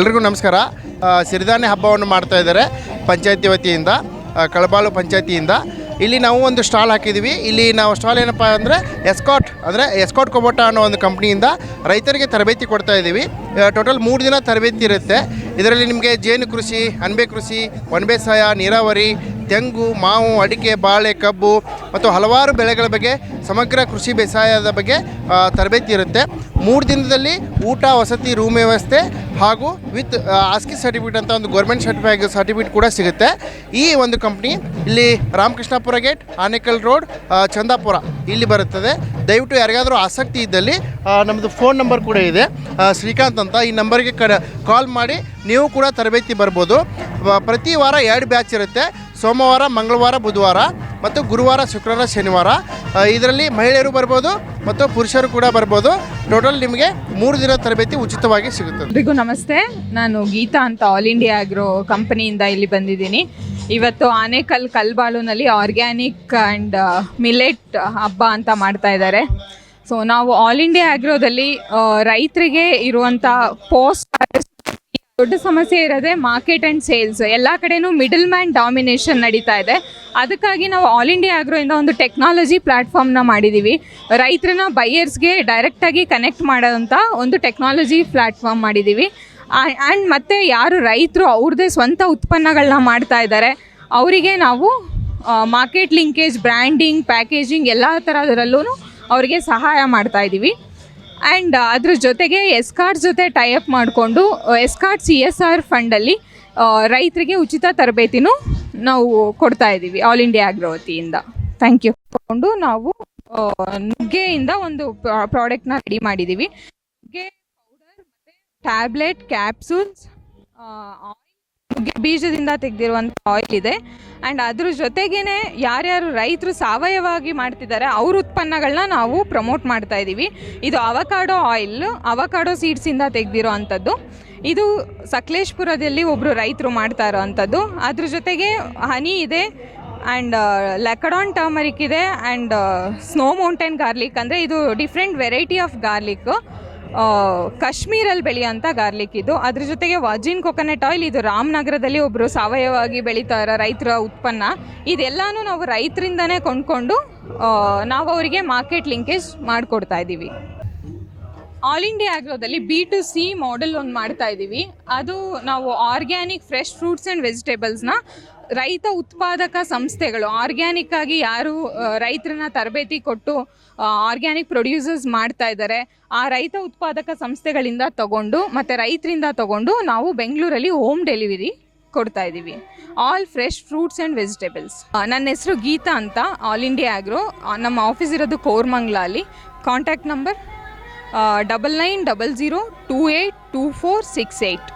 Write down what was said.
ಎಲ್ರಿಗೂ ನಮಸ್ಕಾರ. ಸಿರಿಧಾನ್ಯ ಹಬ್ಬವನ್ನು ಮಾಡ್ತಾ ಇದ್ದಾರೆ ಪಂಚಾಯತಿ ವತಿಯಿಂದ ಕಳಬಾಳು ಪಂಚಾಯತಿಯಿಂದ. ಇಲ್ಲಿ ನಾವು ಒಂದು ಸ್ಟಾಲ್ ಹಾಕಿದ್ದೀವಿ. ಇಲ್ಲಿ ನಾವು ಸ್ಟಾಲ್ ಏನಪ್ಪ ಅಂದರೆ, ಎಸ್ಕಾಟ್ ಅಂದರೆ ಎಸ್ಕಾಟ್ ಕೊಬೋಟ ಅನ್ನೋ ಒಂದು ಕಂಪ್ನಿಯಿಂದ ರೈತರಿಗೆ ತರಬೇತಿ ಕೊಡ್ತಾ ಇದ್ದೀವಿ. ಟೋಟಲ್ ಮೂರು ದಿನ ತರಬೇತಿ ಇರುತ್ತೆ. ಇದರಲ್ಲಿ ನಿಮಗೆ ಜೇನು ಕೃಷಿ ಅಣಬೆ ಕೃಷಿ, ಒಣಬೇಸಾಯ, ನೀರಾವರಿ ತೆಂಗು, ಮಾವು, ಅಡಿಕೆ, ಬಾಳೆ, ಕಬ್ಬು ಮತ್ತು ಹಲವಾರು ಬೆಳೆಗಳ ಬಗ್ಗೆ ಸಮಗ್ರ ಕೃಷಿ ಬೇಸಾಯದ ಬಗ್ಗೆ ತರಬೇತಿ ಇರುತ್ತೆ. ಮೂರು ದಿನದಲ್ಲಿ ಊಟ, ವಸತಿ, ರೂಮ್ ವ್ಯವಸ್ಥೆ ಹಾಗೂ ವಿತ್ ಆಸ್ಕಿ ಸರ್ಟಿಫಿಕೇಟ್ ಅಂತ ಒಂದು ಗೌರ್ಮೆಂಟ್ ಸರ್ಟಿಫೈ ಸರ್ಟಿಫಿಕೇಟ್ ಕೂಡ ಸಿಗುತ್ತೆ. ಈ ಒಂದು ಕಂಪ್ನಿ ಇಲ್ಲಿ ರಾಮಕೃಷ್ಣಪುರ ಗೇಟ್ ಆನೇಕಲ್ ರೋಡ್ ಚಂದಾಪುರ ಇಲ್ಲಿ ಬರುತ್ತದೆ. ದಯವಿಟ್ಟು ಯಾರಿಗಾದರೂ ಆಸಕ್ತಿ ಇದ್ದಲ್ಲಿ ನಮ್ಮದು ಫೋನ್ ನಂಬರ್ ಕೂಡ ಇದೆ. ಶ್ರೀಕಾಂತ್ ಅಂತ ಈ ನಂಬರ್ಗೆ ಕ ಕಾಲ್ ಮಾಡಿ ನೀವು ಕೂಡ ತರಬೇತಿ ಬರ್ಬೋದು. ಪ್ರತಿ ವಾರ ಎರಡು ಬ್ಯಾಚ್ ಇರುತ್ತೆ. ಸೋಮವಾರ, ಮಂಗಳವಾರ, ಬುಧವಾರ ಮತ್ತು ಗುರುವಾರ, ಶುಕ್ರವಾರ, ಶನಿವಾರ. ಇದರಲ್ಲಿ ಮಹಿಳೆಯರು ಬರ್ಬೋದು ಮತ್ತು ಪುರುಷರು ಕೂಡ ಬರ್ಬೋದು. ಟೋಟಲ್ ನಿಮಗೆ ಮೂರು ದಿನ ತರಬೇತಿ ಉಚಿತವಾಗಿ ಸಿಗುತ್ತದೆ. ಎಲ್ರಿಗೂ ನಮಸ್ತೆ. ನಾನು ಗೀತಾ ಅಂತ ಆಲ್ ಇಂಡಿಯಾ ಆಗ್ರೋ ಕಂಪನಿಯಿಂದ ಇಲ್ಲಿ ಬಂದಿದ್ದೀನಿ. ಇವತ್ತು ಆನೇಕಲ್ ಕಲ್ಬಾಳುನಲ್ಲಿ ಆರ್ಗ್ಯಾನಿಕ್ ಆ್ಯಂಡ್ ಮಿಲೆಟ್ ಹಬ್ಬ ಅಂತ ಮಾಡ್ತಾ ಇದ್ದಾರೆ. ಸೊ ನಾವು ಆಲ್ ಇಂಡಿಯಾ ಆಗ್ರೋದಲ್ಲಿ ರೈತರಿಗೆ ಇರುವಂಥ ಪೋಸ್ಟ್ ದೊಡ್ಡ ಸಮಸ್ಯೆ ಇರೋದೆ ಮಾರ್ಕೆಟ್ ಆ್ಯಂಡ್ ಸೇಲ್ಸ್ ಎಲ್ಲ ಕಡೆನೂ ಮಿಡಲ್ ಮ್ಯಾನ್ ಡಾಮಿನೇಷನ್ ನಡೀತಾ ಇದೆ. ಅದಕ್ಕಾಗಿ ನಾವು ಆಲ್ ಇಂಡಿಯಾ ಆಗ್ರೋಯಿಂದ ಒಂದು ಟೆಕ್ನಾಲಜಿ ಪ್ಲ್ಯಾಟ್ಫಾರ್ಮ್ನ ಮಾಡಿದ್ದೀವಿ ರೈತರನ್ನ ಬೈಯರ್ಸ್ಗೆ ಡೈರೆಕ್ಟಾಗಿ ಕನೆಕ್ಟ್ ಮಾಡೋಂಥ ಒಂದು ಟೆಕ್ನಾಲಜಿ ಪ್ಲಾಟ್ಫಾರ್ಮ್ ಮಾಡಿದ್ದೀವಿ ಆ್ಯಂಡ್ ಮತ್ತು ಯಾರು ರೈತರು ಅವ್ರದ್ದೇ ಸ್ವಂತ ಉತ್ಪನ್ನಗಳನ್ನ ಮಾಡ್ತಾ ಇದ್ದಾರೆ ಅವರಿಗೆ ನಾವು ಮಾರ್ಕೆಟ್ ಲಿಂಕೇಜ್ ಬ್ರ್ಯಾಂಡಿಂಗ್ ಪ್ಯಾಕೇಜಿಂಗ್ ಎಲ್ಲ ಥರದರಲ್ಲೂ ಅವರಿಗೆ ಸಹಾಯ ಮಾಡ್ತಾ ಇದ್ದೀವಿ ಆ್ಯಂಡ್ ಅದ್ರ ಜೊತೆಗೆ ಎಸ್ಕಾರ್ಟ್ ಜೊತೆ ಟೈಅಪ್ ಮಾಡಿಕೊಂಡು ಎಸ್ಕಾರ್ಟ್ ಸಿ ಎಸ್ ಆರ್ ಫಂಡಲ್ಲಿ ರೈತರಿಗೆ ಉಚಿತ ತರಬೇತಿನೂ ನಾವು ಕೊಡ್ತಾ ಇದ್ದೀವಿ ಆಲ್ ಇಂಡಿಯಾ ಆಗ್ರೋ ವತಿಯಿಂದ. ಥ್ಯಾಂಕ್ ಯು ತಗೊಂಡು ನಾವು ನುಗ್ಗೆಯಿಂದ ಒಂದು ಪ್ರಾಡಕ್ಟ್ನ ರೆಡಿ ಮಾಡಿದ್ದೀವಿ. ನುಗ್ಗೆ ಪೌಡರ್ ಟ್ಯಾಬ್ಲೆಟ್ ಕ್ಯಾಪ್ಸೂಲ್ಸ್ ಬೀಜದಿಂದ ತೆಗೆದಿರುವಂಥ ಆಯಿಲ್ ಇದೆ. ಆ್ಯಂಡ್ ಅದ್ರ ಜೊತೆಗೇ ಯಾರ್ಯಾರು ರೈತರು ಸಾವಯವವಾಗಿ ಮಾಡ್ತಿದ್ದಾರೆ, ಅವ್ರ ಉತ್ಪನ್ನಗಳನ್ನ ನಾವು ಪ್ರಮೋಟ್ ಮಾಡ್ತಾ ಇದ್ದೀವಿ ಇದು ಅವಕಾಡೋ ಆಯಿಲ್ ಅವಕಾಡೋ ಸೀಡ್ಸಿಂದ ತೆಗೆದಿರೋ ಅಂಥದ್ದು ಇದು ಸಕಲೇಶ್ಪುರದಲ್ಲಿ ಒಬ್ಬರು ರೈತರು ಮಾಡ್ತಾ ಇರೋವಂಥದ್ದು ಅದ್ರ ಜೊತೆಗೆ ಹನಿ ಇದೆ ಆ್ಯಂಡ್ ಲೆಕಡಾನ್ ಟರ್ಮರಿಕ್ ಇದೆ ಆ್ಯಂಡ್ ಸ್ನೋ ಮೌಂಟೇನ್ ಗಾರ್ಲಿಕ್ ಅಂದರೆ ಇದು ಡಿಫ್ರೆಂಟ್ ವೆರೈಟಿ ಆಫ್ ಗಾರ್ಲಿಕ್ ಕಾಶ್ಮೀರಲ್ಲಿ ಬೆಳೆಯೋಂಥ ಗಾರ್ಲಿಕ್ ಇದು. ಅದ್ರ ಜೊತೆಗೆ ವಾಜಿನ್ ಕೊಕೊನಟ್ ಆಯಿಲ್, ಇದು ರಾಮನಗರದಲ್ಲಿ ಒಬ್ಬರು ಸಾವಯವವಾಗಿ ಬೆಳೀತಾ ಇರೋ ರೈತರ ಉತ್ಪನ್ನ. ಇದೆಲ್ಲನೂ ನಾವು ರೈತರಿಂದನೇ ಕೊಂಡ್ಕೊಂಡು ನಾವು ಅವರಿಗೆ ಮಾರ್ಕೆಟ್ ಲಿಂಕೇಜ್ ಮಾಡಿಕೊಡ್ತಾ ಇದ್ದೀವಿ ಆಲ್ ಇಂಡಿಯಾ ಆಗ್ರೋದಲ್ಲಿ ಬಿ ಟು ಸಿ ಮಾಡೆಲ್ ಒಂದು ಮಾಡ್ತಾ ಇದ್ದೀವಿ ಅದು ನಾವು ಆರ್ಗ್ಯಾನಿಕ್ ಫ್ರೆಶ್ ಫ್ರೂಟ್ಸ್ ಆ್ಯಂಡ್ ವೆಜಿಟೇಬಲ್ಸ್ನ ರೈತ ಉತ್ಪಾದಕ ಸಂಸ್ಥೆಗಳು ಆರ್ಗ್ಯಾನಿಕ್ ಆಗಿ ಯಾರು ರೈತರನ್ನ ತರಬೇತಿ ಕೊಟ್ಟು ಆರ್ಗ್ಯಾನಿಕ್ ಪ್ರೊಡ್ಯೂಸರ್ಸ್ ಮಾಡ್ತಾ ಇದ್ದಾರೆ ಆ ರೈತ ಉತ್ಪಾದಕ ಸಂಸ್ಥೆಗಳಿಂದ ತಗೊಂಡು ಮತ್ತು ರೈತರಿಂದ ತಗೊಂಡು ನಾವು ಬೆಂಗಳೂರಲ್ಲಿ ಹೋಮ್ ಡೆಲಿವರಿ ಕೊಡ್ತಾ ಇದ್ದೀವಿ all fresh fruits and vegetables ನನ್ನ ಹೆಸರು ಗೀತಾ ಅಂತ ಆಲ್ ಇಂಡಿಯಾ ಆಗ್ರೋ ನಮ್ಮ ಆಫೀಸ್ ಇರೋದು ಕೋರ್ಮಂಗ್ಲಲ್ಲಿ. Contact number double nine double zero two eight two four six eight